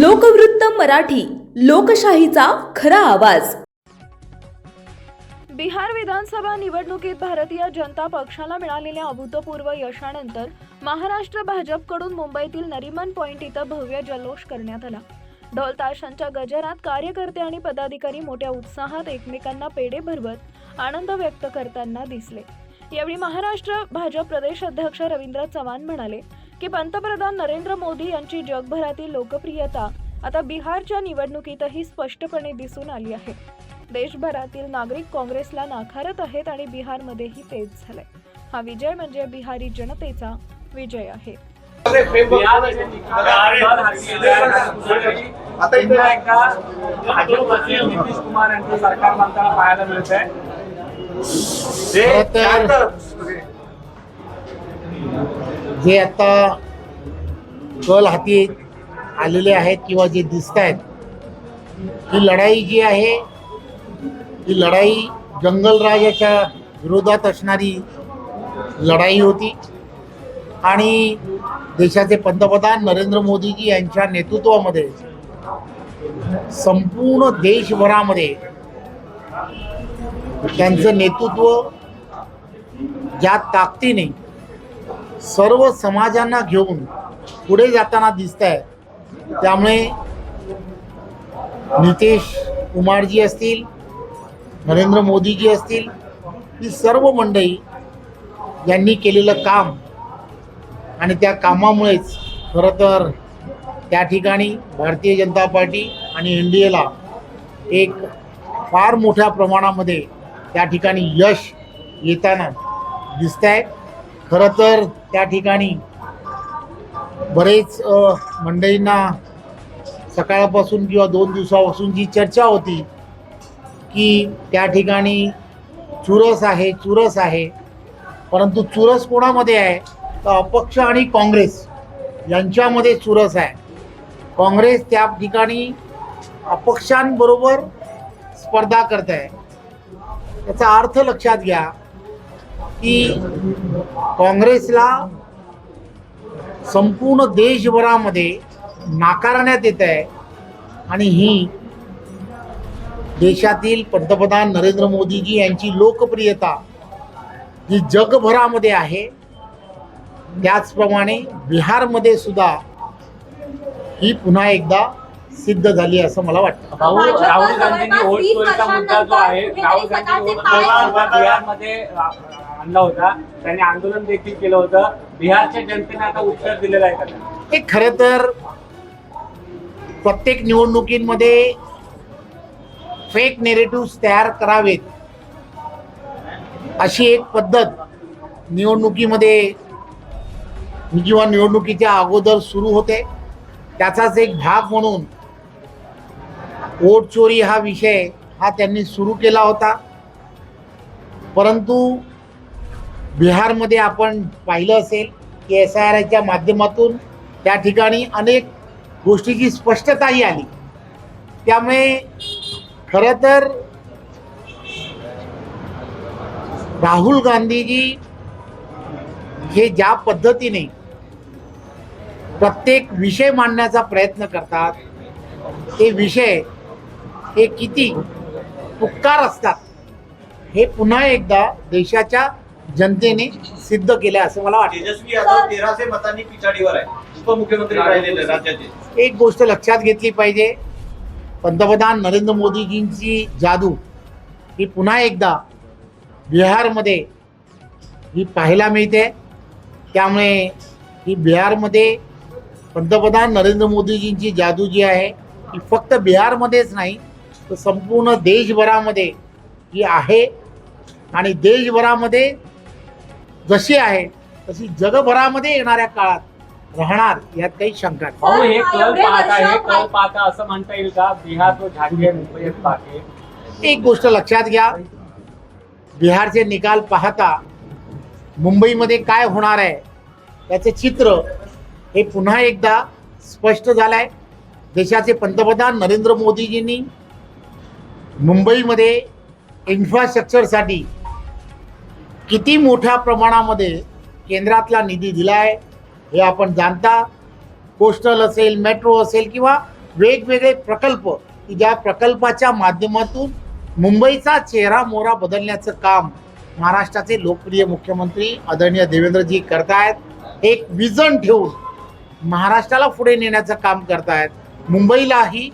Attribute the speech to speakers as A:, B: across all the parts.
A: लोकवृत्त मराठी लोकशाहीचा खरा आवाज.
B: बिहार विधानसभा निवडणुकीत भारतीय जनता पक्षाला मिळालेल्या अभूतपूर्व यशानंतर महाराष्ट्र भाजपकडून मुंबईतील नरिमन पॉइंट इथं भव्य जल्लोष करण्यात आला. ढोलताशांच्या गजरात कार्यकर्ते आणि पदाधिकारी मोठ्या उत्साहात एकमेकांना पेढे भरवत आनंद व्यक्त करताना दिसले. यावेळी महाराष्ट्र भाजप प्रदेश अध्यक्ष रवींद्र चव्हाण म्हणाले की पंतप्रधान नरेंद्र मोदी यांची जगभरातील लोकप्रियता आता बिहारच्या निवडणुकीतही स्पष्टपणे दिसून आली आहे. देशभरातील नागरिक काँग्रेसला नाकारत आहेत आणि बिहारमध्येही तेच झालंय. हा विजय म्हणजे बिहारी जनतेचा विजय आहे.
C: आता नितीश कुमार यांचं सरकार बनताना पाहायला मिळत आहे
D: जे आता कल हाती आलेले आहेत किंवा जे दिसत आहेत ही लढाई जी आहे ही लढाई जंगलराजाच्या विरोधात असणारी लढाई होती. आणि देशाचे पंतप्रधान नरेंद्र मोदीजी यांच्या नेतृत्वामध्ये संपूर्ण देशभरामध्ये त्यांचं नेतृत्व ज्या ताकदीने सर्व समाजांना घेऊन पुढे जाताना दिसत आहे त्यामुळे नितेश कुमारजी असतील नरेंद्र मोदीजी असतील ही सर्व मंडळी यांनी केलेलं काम आणि त्या कामामुळेच खरं तर त्या ठिकाणी भारतीय जनता पार्टी आणि एन डी एला एक फार मोठ्या प्रमाणामध्ये त्या ठिकाणी यश येताना दिसत आहे खरं तर त्या ठिकाणी बरेच मंडईंना मंडळींना सकाळपासून किंवा दोन दिवसापासून जी चर्चा होती की त्या ठिकाणी चुरस आहे चुरस आहे. परंतु चुरस कोणामध्ये आहे? तर अपक्ष आणि काँग्रेस यांच्यामध्ये चुरस आहे. काँग्रेस त्या ठिकाणी अपक्षांबरोबर स्पर्धा करत आहे. त्याचा अर्थ लक्षात घ्या की काँग्रेसला संपूर्ण देशभरामध्ये नाकारण्यात येत आहे. आणि ही देशातील पंतप्रधान नरेंद्र मोदीजी यांची लोकप्रियता ही जगभरामध्ये आहे. त्याचप्रमाणे बिहारमध्ये सुद्धा ही पुन्हा एकदा सिद्ध झाली असं मला वाटतं.
C: राहुल गांधींनी चोरीचा मुद्दा जो आहे? राहुल गांधी बिहारमध्ये आणला होता. त्यांनी आंदोलन देखील केलं होतं. बिहारच्या जनतेने आता उत्तर दिलेलं आहे त्यांना
D: हे तर प्रत्येक निवडणुकीमध्ये फेक नेरेटिव्ह तयार करावेत अशी एक पद्धत निवडणुकीमध्ये किंवा निवडणुकीच्या अगोदर सुरू होते. त्याचाच एक भाग म्हणून वोट चोरी हा विषय हा त्यांनी सुरू केला होता. परंतु बिहारमध्ये आपण पाहिलं असेल की एस आय आर आयच्या माध्यमातून त्या ठिकाणी अनेक गोष्टीची स्पष्टताही आली. त्यामुळे खरं तर राहुल गांधीजी हे ज्या पद्धतीने प्रत्येक विषय मांडण्याचा प्रयत्न करतात ते विषय हे किती उपकार असतात हे पुन्हा एकदा देशाच्या जनतेने सिद्ध केलं असं मला वाटतं.
E: तेजस्वी यादव तेराशे मतांनी पिछाडीवर आहे. उपमुख्यमंत्री राहिलेले राज्याचे.
D: एक गोष्ट लक्षात घेतली पाहिजे. पंतप्रधान नरेंद्र मोदीजींची जादू ही पुन्हा एकदा बिहारमध्ये ही पाहायला मिळते. त्यामुळे ही बिहारमध्ये पंतप्रधान नरेंद्र मोदीजींची जादू जी आहे ही फक्त बिहारमध्येच नाही तर संपूर्ण देशभरामध्ये ही आहे. आणि देशभरामध्ये जशी आहे तशी जगभरामध्ये येणाऱ्या काळात राहणार यात काही शंका नाही.
C: भाऊ हे कल
F: एवढे
C: पाहता हे
F: वर्ष
C: कल पाहता असं म्हणता येईल का? बिहार तो झाकी आहे मुंबई एक
D: गोष्ट लक्षात घ्या बिहारचे निकाल पाहता मुंबईमध्ये काय होणार आहे याचे चित्र हे पुन्हा एकदा स्पष्ट झालं आहे देशाचे पंतप्रधान नरेंद्र मोदीजींनी मुंबईमध्ये इन्फ्रास्ट्रक्चरसाठी किती मोठ्या प्रमाणामध्ये केंद्रातला निधी दिला आहे हे आपण जाणता. कोस्टल असेल मेट्रो असेल किंवा वेगवेगळे प्रकल्प की ज्या प्रकल्पाच्या माध्यमातून मुंबईचा चेहरा मोहरा बदलण्याचं काम महाराष्ट्राचे लोकप्रिय मुख्यमंत्री आदरणीय देवेंद्रजी करतायत. एक विजन ठेवून महाराष्ट्राला पुढे नेण्याचं काम करतायत. मुंबईलाही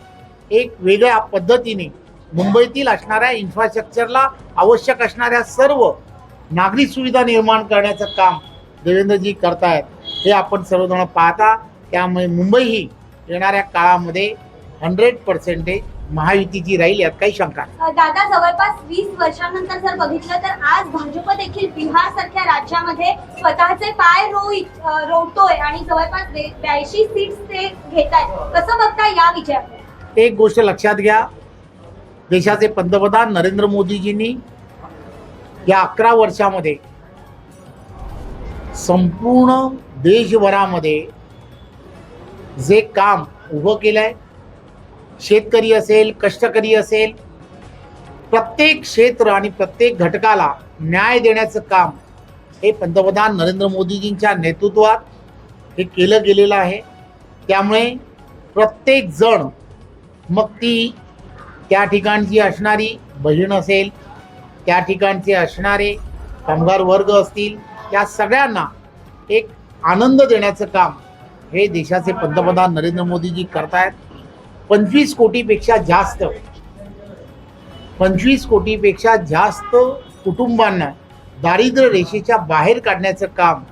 D: एक वेगळ्या पद्धतीने मुंबईतील असणाऱ्या इन्फ्रास्ट्रक्चरला आवश्यक असणाऱ्या सर्व नागरी सुविधा निर्माण करण्याचं काम देवेंद्रजी करतायत हे आपण सर्वजण पाहता. त्यामुळे मुंबई ही येणाऱ्या काळामध्ये हंड्रेड पर्सेंटेज महायुतीची राहील यात काही शंका.
F: दादा जवळपास वीस वर्षांनंतर जर बघितलं तर आज भाजप देखील बिहार सारख्या राज्यामध्ये स्वतःचे पाय रोई रोवतोय आणि जवळपास ब्याऐंशी सीट्स ते घेत आहेत कसं बघता या विजयाकडे?
D: एक गोष्ट लक्षात घ्या. देशाचे पंतप्रधान नरेंद्र मोदीजींनी या अकरा वर्षामध्ये संपूर्ण देशभरामध्ये जे काम उभं केलं आहे शेतकरी असेल कष्टकरी असेल प्रत्येक क्षेत्र आणि प्रत्येक घटकाला न्याय देण्याचं काम हे पंतप्रधान नरेंद्र मोदीजींच्या नेतृत्वात हे केलं गेलेलं आहे. त्यामुळे प्रत्येक जण मग ती त्या ठिकाणची असणारी बहीण असेल त्या ठिकाणचे असणारे कामगार वर्ग असतील त्या सगळ्यांना एक आनंद देण्याचं काम हे देशाचे पंतप्रधान नरेंद्र मोदीजी करतायत. पंचवीस कोटीपेक्षा जास्त पंचवीस कोटीपेक्षा जास्त कुटुंबांना दारिद्र्य रेषेच्या बाहेर काढण्याचं काम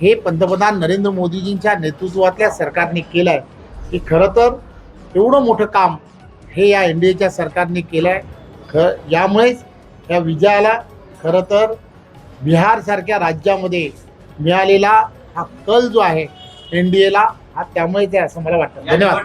D: हे पंतप्रधान नरेंद्र मोदीजींच्या नेतृत्वातल्या सरकारने केलं आहे की खरं तर एवढं मोठं काम हे या एन डी एच्या सरकारने केलं आहे ख यामुळेच या विजयाला खरं तर बिहारसारख्या राज्यामध्ये मिळालेला हा कल जो आहे एन डी एला हा त्यामुळेच आहे असं मला वाटतं. धन्यवाद.